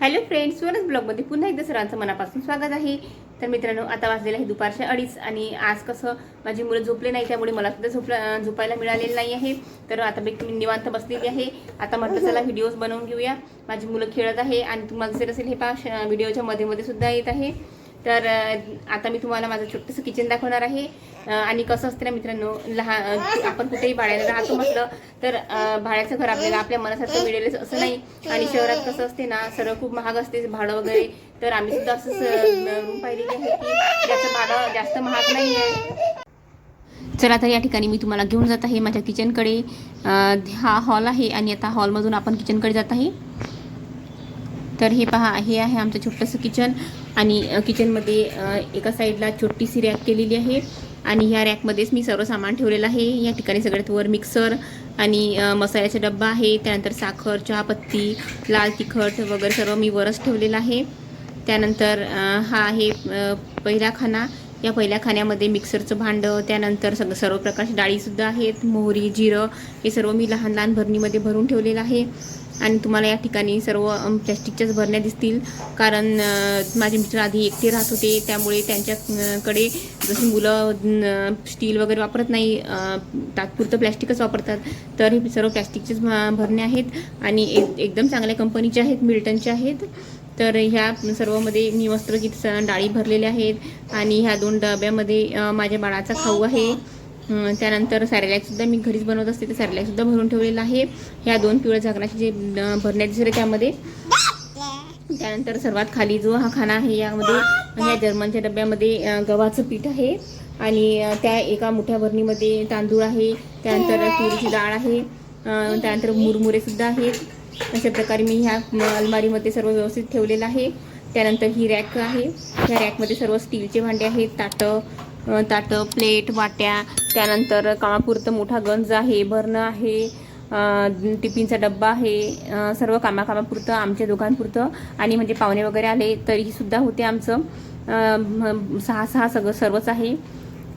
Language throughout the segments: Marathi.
हॅलो फ्रेंड्स स्वरच ब्लॉगमध्ये पुन्हा एकदा सर्वांचं मनापासून स्वागत आहे. तर मित्रांनो आता वाजलेलं आहे दुपारच्या अडीच आणि आज कसं माझी मुलं झोपले नाही त्यामुळे मला सुद्धा झोपला झोपायला मिळालेलं नाही आहे. तर आता मी निवांत बसलेली आहे. आता म्हटलं चला व्हिडिओज बनवून घेऊया. माझी मुलं खेळत आहे आणि तुम्हाला जर असेल हे पा व्हिडिओच्या मध्ये मध्ये सुद्धा येत आहे. तर आता मी तुम्हाला माझं छोटंसं किचन दाखवणार आहे. आणि कसं असतं ना मित्रांनो लहान आपण कुठेही भाड्याला राहतो म्हटलं तर भाड्याचं घर आपल्याला आपल्या मनासारखं मिळेलच असं नाही. आणि शहरात कसं असते ना सर्व खूप महाग असते भाडं वगैरे. तर आम्ही सुद्धा असंच रूम पाहिलेली आहे की त्याचं भाडं जास्त महाग नाही आहे. चला तर या ठिकाणी मी तुम्हाला घेऊन जात आहे माझ्या किचनकडे हा हॉल आहे आणि आता हॉलमधून आपण किचनकडे जात आहे. तर हे पहा हे आहे आमचं छोटंसं किचन आणि किचनमध्ये एका साईडला छोटीशी रॅक केलेली आहे आणि ह्या रॅकमध्येच मी सर्व सामान ठेवलेलं आहे. या ठिकाणी सगळ्यात वर मिक्सर आणि मसाल्याचा डब्बा आहे. त्यानंतर साखर चहापत्ती लाल तिखट वगैरे सर्व मी वरच ठेवलेलं आहे. त्यानंतर हा आहे पहिला खाना. या पहिल्या खाण्यामध्ये मिक्सरचं भांडं त्यानंतर सग सर्व प्रकारची डाळीसुद्धा आहेत. मोहरी जिरं हे सर्व मी लहान लहान भरणीमध्ये भरून ठेवलेलं आहे. आणि तुम्हाला या ठिकाणी सर्व प्लॅस्टिकच्याच भरण्या दिसतील. कारण माझे मित्र आधी एकटे राहत होते. त्यामुळे त्यांच्याकडे जशी मुलं स्टील वगैरे वापरत नाही तात्पुरतं प्लॅस्टिकच वापरतात. तर हे सर्व प्लॅस्टिकचेच भरणे आहेत. आणि एक एकदम चांगल्या कंपनीचे आहेत मिल्टनचे आहेत. तर ह्या सर्वमध्ये मी वस्त्र गीत डाळी भरलेल्या आहेत आणि ह्या दोन डब्यामध्ये माझ्या बाळाचा खाऊ आहे. त्यानंतर सॅरेलॅकसुद्धा मी घरीच बनवत असते तर सॅरेलॅकसुद्धा भरून ठेवलेलं आहे. ह्या दोन पिवळ्या झाकणाचे जे भरण्यात दिसले त्यामध्ये. त्यानंतर सर्वात खाली जो हा खाना आहे यामध्ये ह्या जर्मनच्या डब्यामध्ये गव्हाचं पीठ आहे आणि त्या एका मोठ्या भरणीमध्ये तांदूळ आहे. त्यानंतर तुरीची डाळ आहे. त्यानंतर मुरमुरेसुद्धा आहेत. अशा प्रकारे मी ह्या अलमारीमध्ये सर्व व्यवस्थित ठेवलेलं आहे. त्यानंतर ही रॅक आहे. ह्या रॅकमध्ये सर्व स्टीलचे भांडे आहेत. ताटं ताटं प्लेट वाट्या त्यानंतर कामापुरतं मोठा गंज आहे भरणं आहे टिफिनचा डब्बा आहे सर्व कामाकामापुरतं आमच्या दोघांपुरतं. आणि म्हणजे पाहुणे वगैरे आले तरीही सुद्धा होते आमचं. सहा सहा सगळं सर्वच आहे.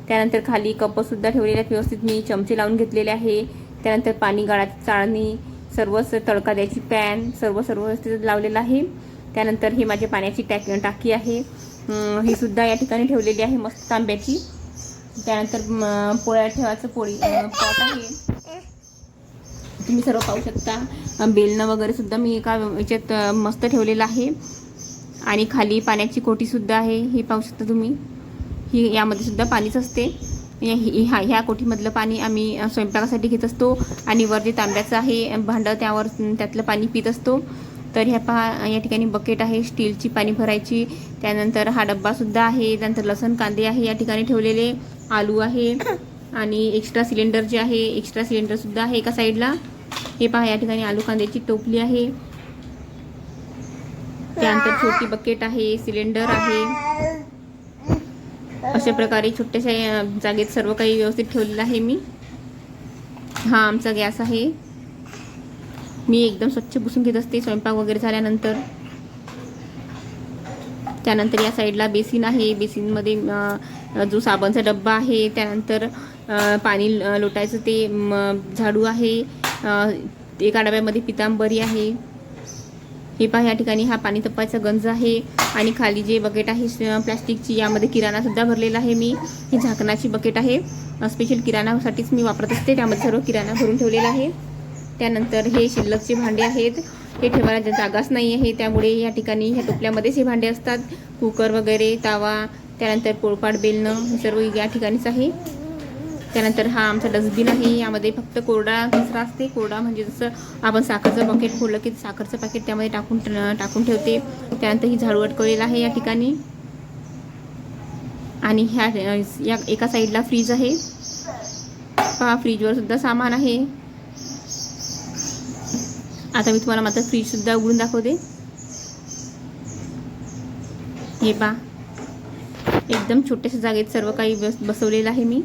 त्यानंतर खाली कपसुद्धा ठेवलेले आहेत व्यवस्थित. मी चमचे लावून घेतलेले आहे. त्यानंतर पाणी गाळाची चाळणी सर्वच तडका द्यायची पॅन सर्व सर्व व्यवस्थित लावलेलं आहे. त्यानंतर ही माझी पाण्याची टॅक टाकी आहे. ही सुद्धा या ठिकाणी ठेवलेली आहे मस्त तांब्याची. त्यानंतर पोळ्या ठेवायचं पोळी पॉट आहे. तुम्ही सर्व पाहू शकता. बेलनं बेलणं वगैरे सुद्धा मी एका याच्यात मस्त ठेवलेलं आहे. आणि खाली पाण्याची कोटीसुद्धा आहे. हे पाहू शकता तुम्ही. ही यामध्ये सुद्धा पाणीच असते. ह्या ह्या कोठीमधलं पाणी आम्ही स्वयंपाकासाठी घेत असतो आणि वर जे तांब्याचं आहे भांडं त्यावर त्यातलं पाणी पित असतो. तर ह्या पहा या ठिकाणी बकेट आहे स्टीलची पाणी भरायची. त्यानंतर हा डब्बासुद्धा आहे त्यानंतर लसण कांदे आहे या ठिकाणी ठेवलेले. आलू आहे आणि एक्स्ट्रा सिलेंडर जे आहे एक्स्ट्रा सिलेंडरसुद्धा आहे एका साईडला हे पहा या ठिकाणी आलू कांद्याची टोपली आहे. त्यानंतर छोटी बकेट आहे सिलेंडर आहे. अशा प्रकारे छोट्याशा जागेत सर्व काही व्यवस्थित ठेवलेलं आहे मी. हा आमचा गॅस आहे. मी एकदम स्वच्छ पुसून घेत असते. स्वयंपाक वगैरे झाल्यानंतर. त्यानंतर या साईडला बेसिन आहे. बेसिनमध्ये जो साबणचा डब्बा आहे. त्यानंतर पाणी लोटायचं ते झाडू आहे. एका डब्यामध्ये पितांबरी आहे. हे पहा या ठिकाणी हा पाणी तपायचा गंज आहे. आणि खाली जे बकेट आहे प्लास्टिकची यामध्ये किराणासुद्धा भरलेला आहे मी. ही झाकणाची बकेट आहे. स्पेशल किराणासाठीच मी वापरत असते. त्यामध्ये सर्व किराणा भरून ठेवलेला आहे. त्यानंतर हे शिल्लकचे भांडे आहेत. हे ठेवायला जागाच नाही आहे. त्यामुळे या ठिकाणी ह्या टोपल्यामध्येच हे भांडे असतात. कुकर वगैरे तावा त्यानंतर पोळपाट बेलणं हे सर्व या ठिकाणीच आहे. त्यानंतर हा आमचा डस्टबिन आहे. यामध्ये फक्त कोरडा कचरा असते. कोरडा म्हणजे जसं आपण साखरचं पॅकेट फोडलं की साखरचं पॅकेट त्यामध्ये टाकून टाकून ठेवते. त्यानंतर ही झाडू अटकवलेला आहे या ठिकाणी. आणि ह्या या एका साईडला फ्रीज आहे. पहा फ्रीजवर सुद्धा सामान आहे. आता मी तुम्हाला मात्र फ्रीज सुद्धा उघडून दाखवते. हे पहा. एकदम छोट्याशा जागेत सर्व काही बस बसवलेलं आहे मी.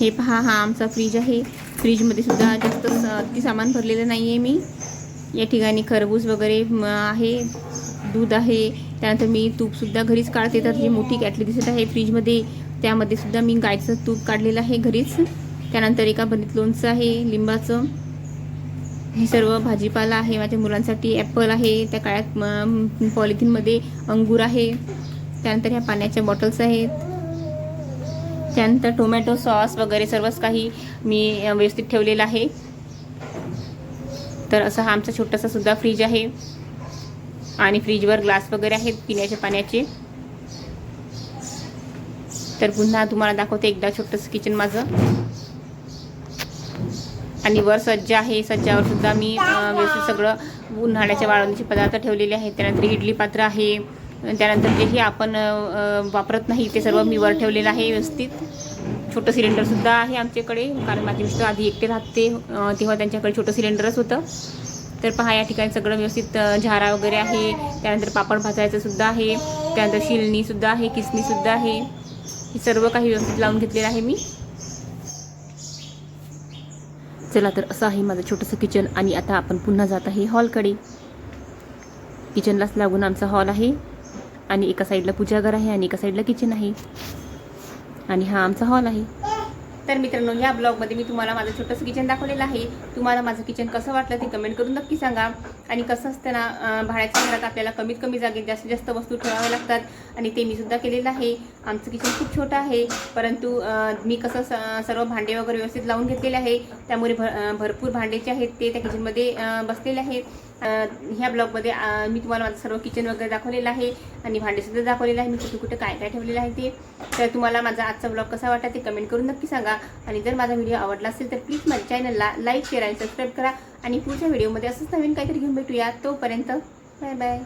हे पहा हा आमचा फ्रीज आहे. फ्रीजमध्ये सुद्धा जास्त स- अति सामान भरलेलं नाही आहे मी. या ठिकाणी खरबूज वगैरे आहे. दूध आहे. त्यानंतर मी तूपसुद्धा घरीच काढते. तर जी मोठी कॅटली दिसत आहे फ्रीजमध्ये त्यामध्ये सुद्धा मी गायचं तूप काढलेलं आहे घरीच. त्यानंतर एका बनीत लोणचं आहे लिंबाचं. हे सर्व भाजीपाला आहे. माझ्या मुलांसाठी ॲपल आहे. त्या काळ्यात पॉलिथिनमध्ये अंगूर आहे. त्यानंतर ह्या पाण्याच्या बॉटल्स आहेत. त्यानंतर टोमॅटो सॉस वगैरे सर्वच काही मी व्यवस्थित ठेवलेलं आहे. तर असं हा आमचा छोटासा सुद्धा फ्रीज आहे. आणि फ्रीजवर ग्लास वगैरे आहेत पिण्याच्या पाण्याचे. तर पुन्हा तुम्हाला दाखवते एकदा छोटंसं किचन माझं. आणि वर सज्ज आहे. सज्जावर सुद्धा मी व्यवस्थित सगळं उन्हाळ्याच्या वाळवणीचे पदार्थ ठेवलेले आहेत. त्यानंतर इडली पात्र आहे. त्यानंतर जेही आपण वापरत नाही ते सर्व मी वर ठेवलेलं आहे व्यवस्थित. छोटं सिलेंडरसुद्धा आहे आमच्याकडे कारण माझे मिस्टर आधी एकटे राहते तेव्हा त्यांच्याकडे छोटं सिलेंडरच होतं. तर पहा या ठिकाणी सगळं व्यवस्थित झारा वगैरे आहे. त्यानंतर पापड भाजायचं सुद्धा आहे. त्यानंतर शिलणीसुद्धा आहे किसणीसुद्धा आहे. हे सर्व काही व्यवस्थित लावून घेतलेलं आहे मी. चला तर असं आहे माझं छोटंसं किचन आणि आता आपण पुन्हा जात आहे हॉलकडे. किचनलाच लागून आमचा हॉल आहे. आणि एका साईडला पूजाघर आहे आणि एका साईडला किचन आहे. आणि हा आमचा हॉल आहे. तर मित्रांनो ह्या ब्लॉगमध्ये मी तुम्हाला माझं छोटंसं किचन दाखवलेलं आहे. तुम्हाला माझं किचन कसं वाटलं ते कमेंट करून नक्की सांगा. आणि कसं असतं ना भाड्याच्या घरात आपल्याला कमीत कमी जागेत जास्तीत जास्त वस्तू ठेवाव्या लागतात. आणि ते मी सुद्धा केलेलं आहे. आमचं किचन खूप छोटं आहे. परंतु मी कसं स- सर्व भांडे वगैरे व्यवस्थित लावून घेतलेले आहे. त्यामुळे भर भरपूर भांडे जे आहेत ते त्या किचनमध्ये बसलेले आहेत. ह्या ब्लॉगमध्ये मी तुम्हाला माझं सर्व किचन वगैरे दाखवलेलं आहे आणि भांडेसुद्धा दाखवलेलं आहे. मी कुठे कुठे काय काय ठेवलेलं आहे ते. तर तुम्हाला माझा आजचा ब्लॉग कसा वाटला ते कमेंट करून नक्की सांगा. आणि जर माझा व्हिडिओ आवडला असेल तर प्लीज माझ्या चॅनलला लाईक शेअर आणि सबस्क्राईब करा. आणि पुढच्या व्हिडिओमध्ये असंच नवीन काहीतरी घेऊन भेटूया. तोपर्यंत बाय बाय